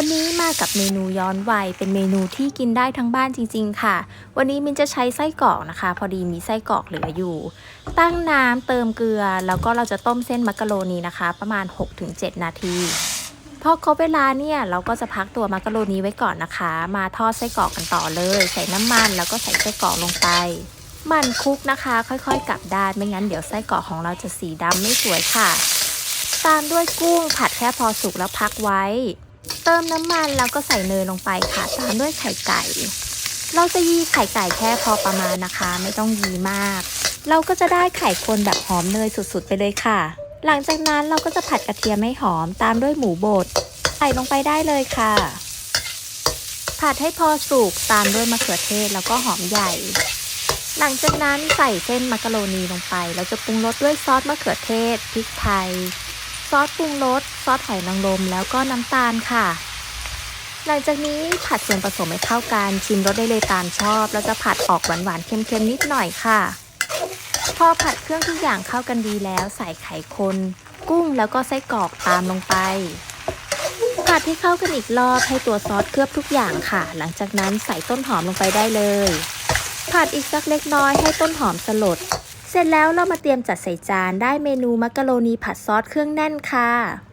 วันนี้มากับเมนูย้อนวัยเป็นเมนูที่กินได้ทั้งบ้านจริง ๆ ค่ะ วันนี้มินจะใช้ไส้กรอกนะคะ พอดีมีไส้กรอกเหลืออยู่ ตั้งน้ำเติมเกลือ แล้วก็เราจะต้มเส้นมักกะโรนีนะคะ ประมาณ 6-7 นาทีพอครบเวลาเนี่ยเราก็จะพักตัวมักกะโรนีไว้ก่อนนะคะ มาทอดไส้กรอกกันต่อเลย ใส่น้ำมันแล้วก็ใส่ไส้กรอกลงไป มันคุกนะคะ ค่อยๆกลับด้านไม่งั้นเดี๋ยวไส้กรอกของเราจะสีดำไม่สวยค่ะ ตามด้วยกุ้งผัดแค่พอสุกแล้วพักไว้ เติมน้ำมันแล้วก็ใส่เนยลงไปค่ะ ตามด้วยไข่ไก่ เราจะยีไข่ไก่แค่พอประมาณนะคะ ไม่ต้องยีมาก เราก็จะได้ไข่คนแบบหอมเนยสุดๆ ไปเลยค่ะ หลังจากนั้นเราก็จะผัดกระเทียมให้หอมตามด้วยหมูบดใส่ลงไปได้เลยค่ะ ผัดให้พอสุกตามด้วยมะเขือเทศแล้วก็หอมใหญ่ หลังจากนั้นใส่เส้นมักกะโรนีลงไป เราจะปรุงรสด้วยซอสมะเขือเทศพริกไทย ซอสปรุงรสซอสหอยนางรมแล้วก็น้ำตาลค่ะ หลังจากนี้ผัดส่วนผสมให้เข้ากันชิมรสได้เลยตามชอบ แล้วจะผัดออกหวานๆเค็มๆนิดหน่อยค่ะ พอผัดเครื่องทุกอย่างเข้ากันดีแล้วใส่ไข่คนกุ้งแล้วก็ไส้กรอกตามลงไป ผัดให้เข้ากันอีกรอบให้ตัวซอสเคลือบทุกอย่างค่ะ หลังจากนั้นใส่ต้นหอมลงไปได้เลย ผัดอีกสักเล็กน้อยให้ต้นหอมสลด เสร็จแล้วเรามาเตรียมจัดใส่จานได้เมนูมักกะโรนีผัดซอสเครื่องแน่นค่ะ